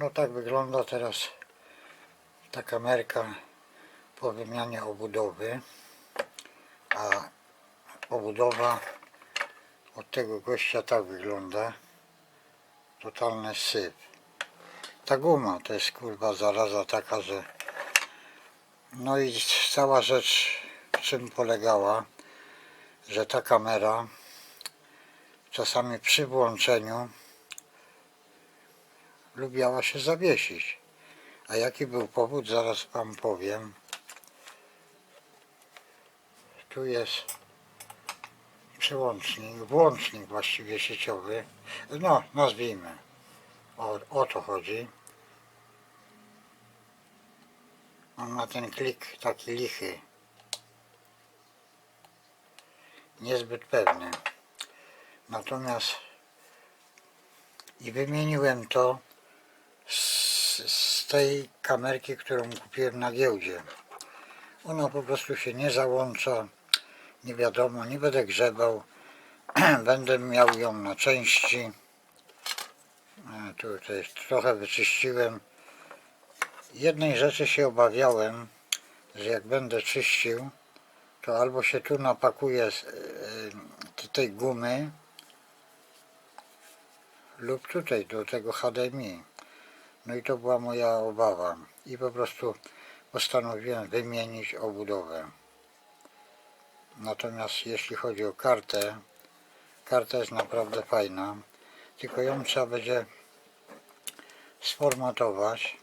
No tak wygląda teraz ta kamerka po wymianie obudowy. A obudowa od tego gościa tak wygląda. Totalny syf. Ta guma to jest kurwa zaraza taka, że no i cała rzecz w czym polegała, że ta kamera czasami przy włączeniu lubiała się zawiesić. A jaki był powód, zaraz Wam powiem. Tu jest przełącznik, włącznik właściwie sieciowy. No, nazwijmy. O, o to chodzi. On ma ten klik taki lichy. Niezbyt pewny. Natomiast i wymieniłem to z, z tej kamerki, którą kupiłem na giełdzie. Ona po prostu się nie załącza, nie wiadomo, nie będę grzebał. Będę miał ją na części. E, Tutaj trochę wyczyściłem. Jednej rzeczy się obawiałem, że jak będę czyścił, to albo się tu napakuje z, e, tej gumy, lub tutaj do tego HDMI. No i to była moja obawa. I po prostu postanowiłem wymienić obudowę. Natomiast jeśli chodzi o kartę, karta jest naprawdę fajna, tylko ją trzeba będzie sformatować.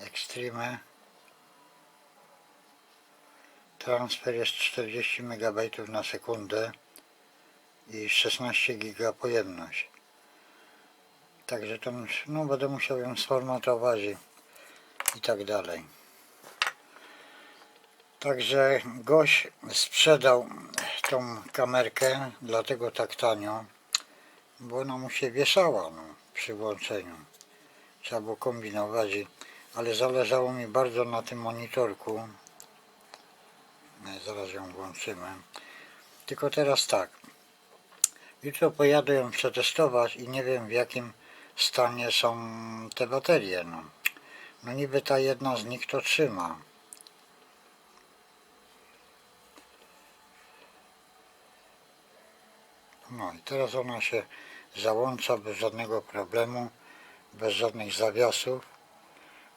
Extreme. Transfer jest 40 MB na sekundę i 16 giga pojemność. Także to no, będę musiał ją sformatować i, i tak dalej. Także gość sprzedał tą kamerkę, dlatego tak tanio, bo ona mu się wieszała no, przy włączeniu. Trzeba było kombinować, ale zależało mi bardzo na tym monitorku. No, Zaraz ją włączymy. Tylko teraz tak. Jutro pojadę ją przetestować i nie wiem w jakim stanie są te baterie. No, no niby ta jedna z nich to trzyma. No i teraz ona się załącza bez żadnego problemu, bez żadnych zawiasów.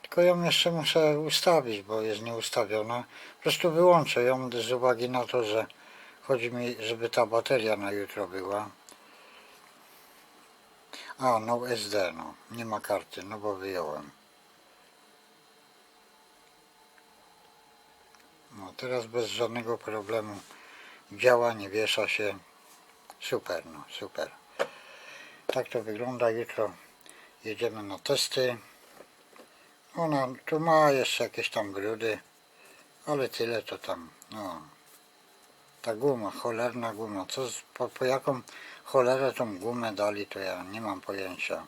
Tylko ją jeszcze muszę ustawić, bo jest nieustawiona. Po prostu wyłączę ją z uwagi na to, że chodzi mi, żeby ta bateria na jutro była. A, no SD, no. Nie ma karty, no bo wyjąłem. No teraz bez żadnego problemu działa, nie wiesza się. Super, no super. Tak to wygląda. Jutro jedziemy na testy. Ona tu ma jeszcze jakieś tam brudy, ale tyle to tam, no. Ta guma, cholerna guma. Co, po, po jaką cholerę tą gumę dali, to ja nie mam pojęcia.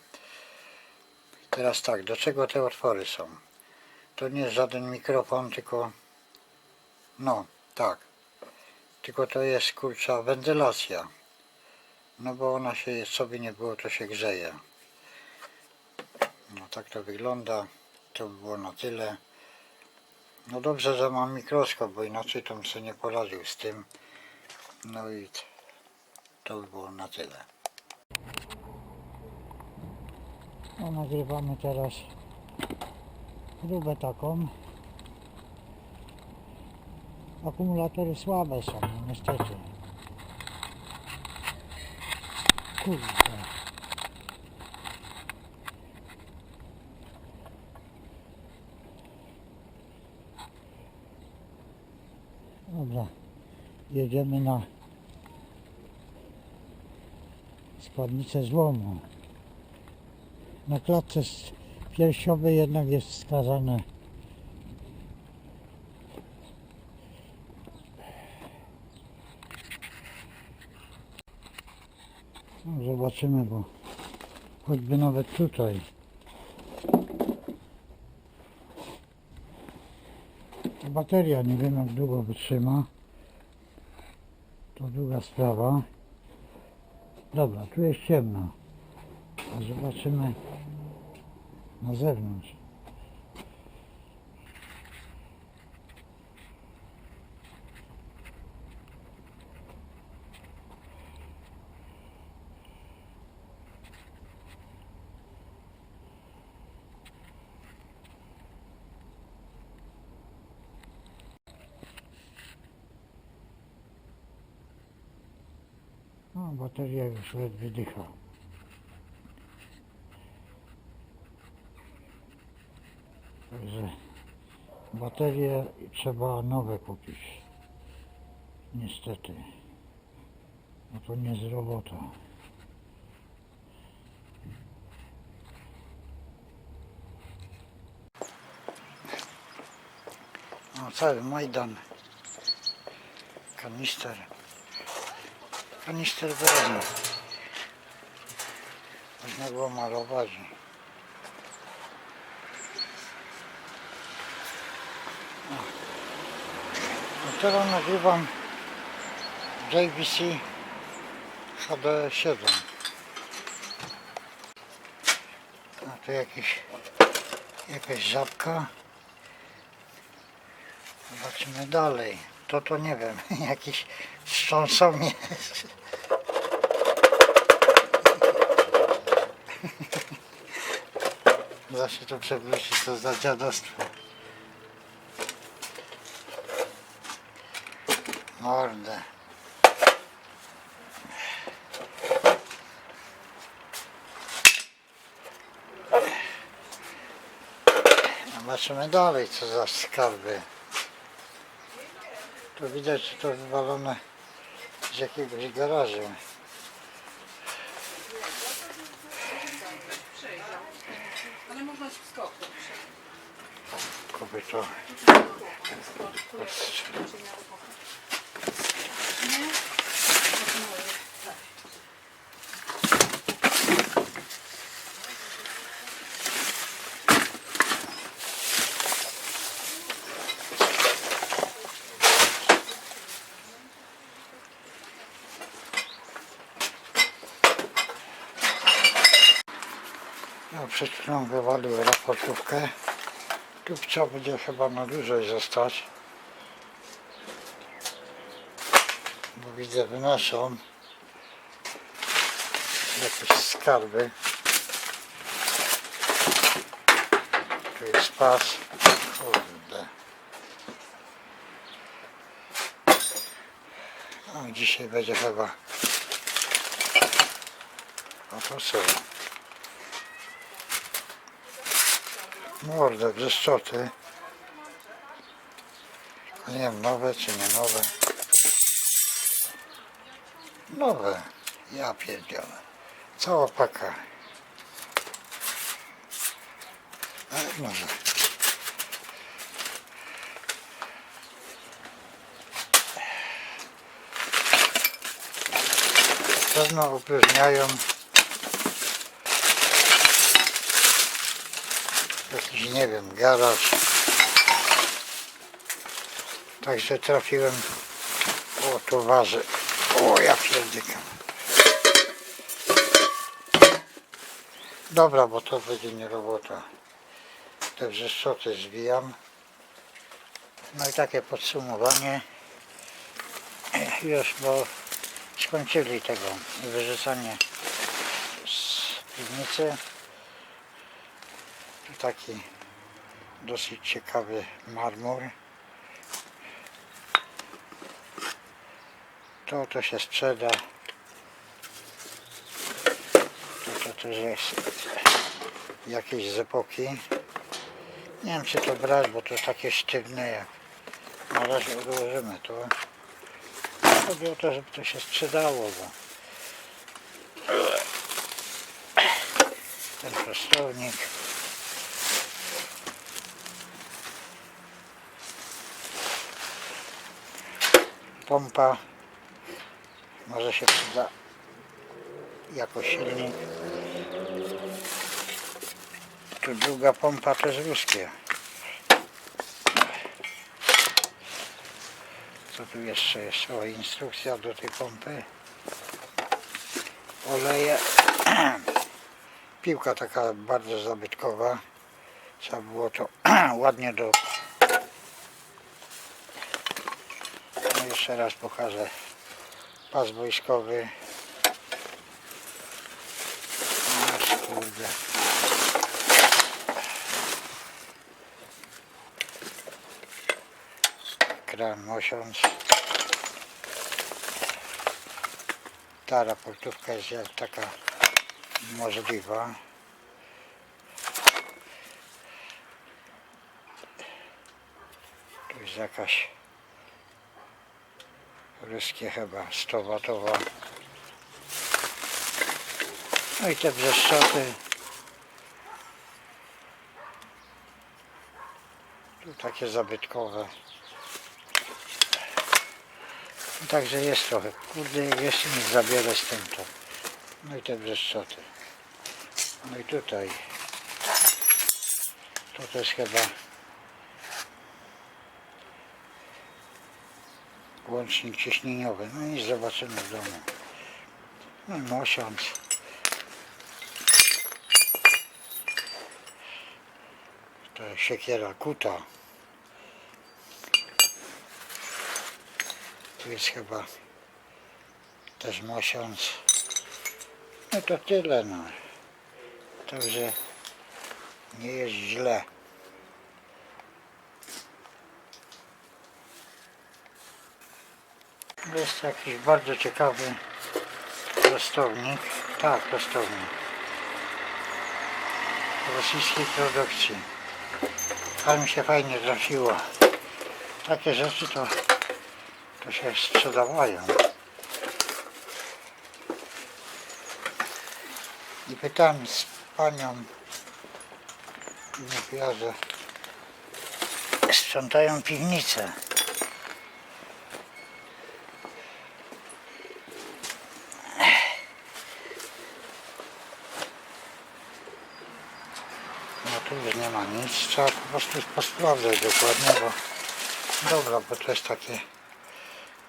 Teraz tak, do czego te otwory są? To nie jest żaden mikrofon, tylko no, tak. Tylko to jest kurcza wentylacja. No bo ona się, by nie było, to się grzeje. No tak to wygląda. To by było na tyle. No dobrze, że mam mikroskop, bo inaczej to bym sobie nie poradził z tym. No i to by było na tyle. No nagrywamy teraz próbę taką. Akumulatory słabe są, niestety. Kurde. Dobra, jedziemy na składnicę złomu. Na klatce piersiowej jednak jest wskazane No, Zobaczymy, bo choćby nawet tutaj. Bateria nie wiem jak długo wytrzyma. To druga sprawa. Dobra, tu jest ciemno. Zobaczymy na zewnątrz. No, bateria już ledwie dycha. Także baterie trzeba nowe kupić. Niestety. No to nie z robota. No cały Majdan. Kanister. Kanister wezmę. Można było malować. No teraz nagrywam JVC HD7. A tu jakieś, jakaś żabka. Zobaczymy dalej. To to nie wiem, jakiś strząsą jest. Zawsze to przewrócić, to za dziadostwo. Mordę. Zobaczymy dalej, co za skarby. Tu widać, że to wywalone z jakiegoś garażu. Ale można się skopnąć. Kupię to. Nie? Przed chwilą wywalił raportówkę. Tu trzeba będzie chyba na dłużej zostać. Bo widzę wynoszą jakieś skarby. Tu jest pas. Kurde. No, dzisiaj będzie chyba. No to co? Mordę, brzeszczoty. Nie wiem, nowe czy nie nowe. Nowe. Ja pierdzielę. Cała paka. Ale może. Pewno opróżniają jakiś, nie wiem, garaż. Także trafiłem, o tu waży, o ja pierdykam. Dobra, bo to będzie nie robota. Te wrzeszczoty zbijam. No i takie podsumowanie. Już, bo skończyli tego wyrzucanie z piwnicy. Taki dosyć ciekawy marmur. To to się sprzeda. To to też jest jakieś z epoki. Nie wiem czy to brać, bo to takie sztywne jak na razie odłożymy to. Chodzi o to, żeby to się sprzedało, bo ten prostownik pompa. Może się przyda jako silnik. Tu druga pompa też ruskie. Co tu jeszcze jest? O instrukcja do tej pompy. Oleje. Piłka taka bardzo zabytkowa. Trzeba było to ładnie do... Jeszcze raz pokażę. Pas wojskowy. Aż kurde. Kran mosiąc. Ta raportówka jest jak taka możliwa. Tu jest jakaś ruskie chyba 100 watowa. No i te brzeszczoty. Tu takie zabytkowe. Także jest trochę. Kurde, jeszcze mi zabiorę z tym to. No i te brzeszczoty. No i tutaj. To też chyba łącznik ciśnieniowy. No i zobaczymy w domu. No i mosiąc. To jest siekiera kuta. Tu jest chyba też mosiąc. No to tyle no. Także nie jest źle. Jest jakiś bardzo ciekawy prostownik. Tak, prostownik. Rosyjskiej produkcji. Ale mi się fajnie trafiło. Takie rzeczy to, to się sprzedawają. I pytałem z panią, mówiła, że sprzątają piwnicę. No tu już nie ma nic, trzeba po prostu posprawdzać dokładnie, bo dobra, bo to jest takie,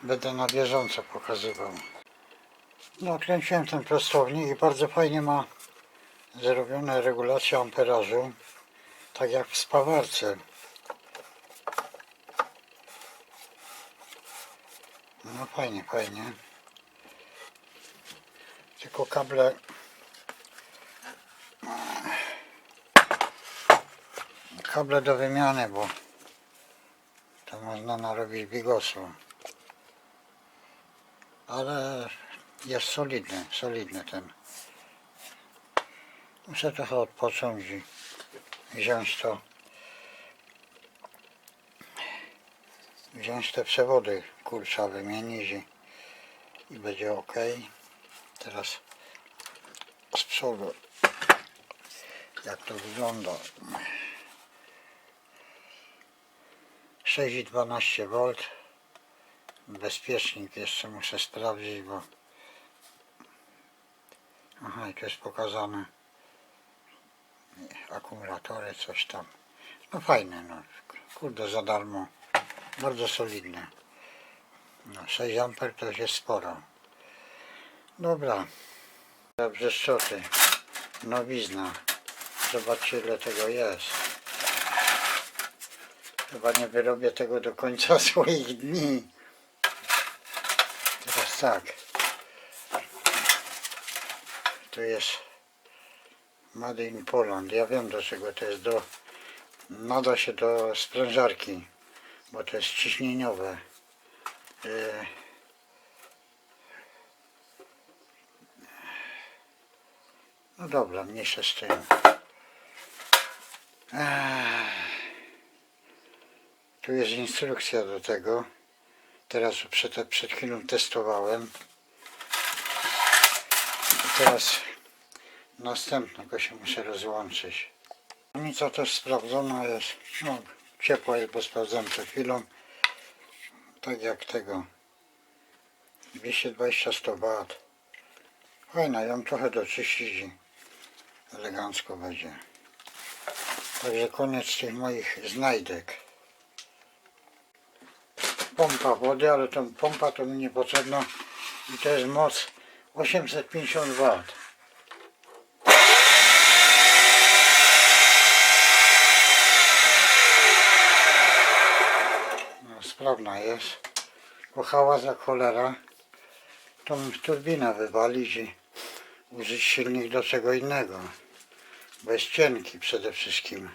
będę na bieżąco pokazywał. No kręciłem ten prostownik i bardzo fajnie ma zrobione regulacje amperażu, tak jak w spawarce. No fajnie, fajnie. Tylko kable kable do wymiany, bo to można narobić bigosu. Ale jest solidny, solidny ten. Muszę trochę odpocząć i wziąć to. Wziąć te przewody kurcza wymienić i, i będzie ok. Teraz z przodu jak to wygląda. 6,12 V. Bezpiecznik jeszcze muszę sprawdzić, bo Aha, i tu jest pokazane akumulatory, coś tam. No fajne, no. Kurde, za darmo. Bardzo solidne. No, 6 amper to już jest sporo. Dobra. Brzeszczoty. Nowizna. Zobaczcie ile tego jest. Chyba nie wyrobię tego do końca swoich dni. Teraz tak. To jest Made in Poland. Ja wiem do czego to jest. Do, nada się do sprężarki, bo to jest ciśnieniowe. E, No dobra, mniejsza z tym. Tu jest instrukcja do tego. Teraz przed, przed chwilą testowałem. I teraz następnego się muszę rozłączyć. Nic też sprawdzona jest. No, ciepła jest, bo sprawdzałem przed chwilą. Tak jak tego. 220 100 W. Fajna, ją trochę doczyścić elegancko będzie. Także koniec tych moich znajdek pompa wody, ale tą pompa to mi niepotrzebna i to jest moc 850 W. No, sprawna jest. Kochała za cholera. Tą turbinę wywalić i użyć silnik do czego innego. Bo jest cienki przede wszystkim.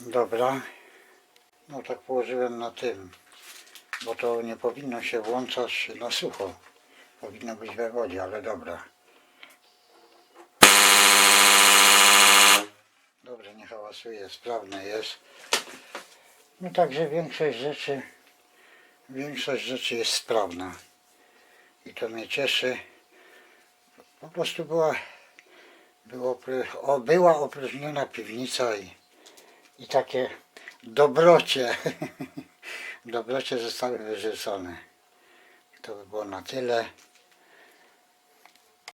Dobra. No tak położyłem na tym. Bo to nie powinno się włączać na sucho. Powinno być we wodzie, ale dobra. Dobrze, nie hałasuje, sprawne jest. No także większość rzeczy, większość rzeczy jest sprawna. I to mnie cieszy. Po prostu była, było, o, była opróżniona piwnica i, i takie dobrocie, dobrocie zostały wyrzucone. To by było na tyle.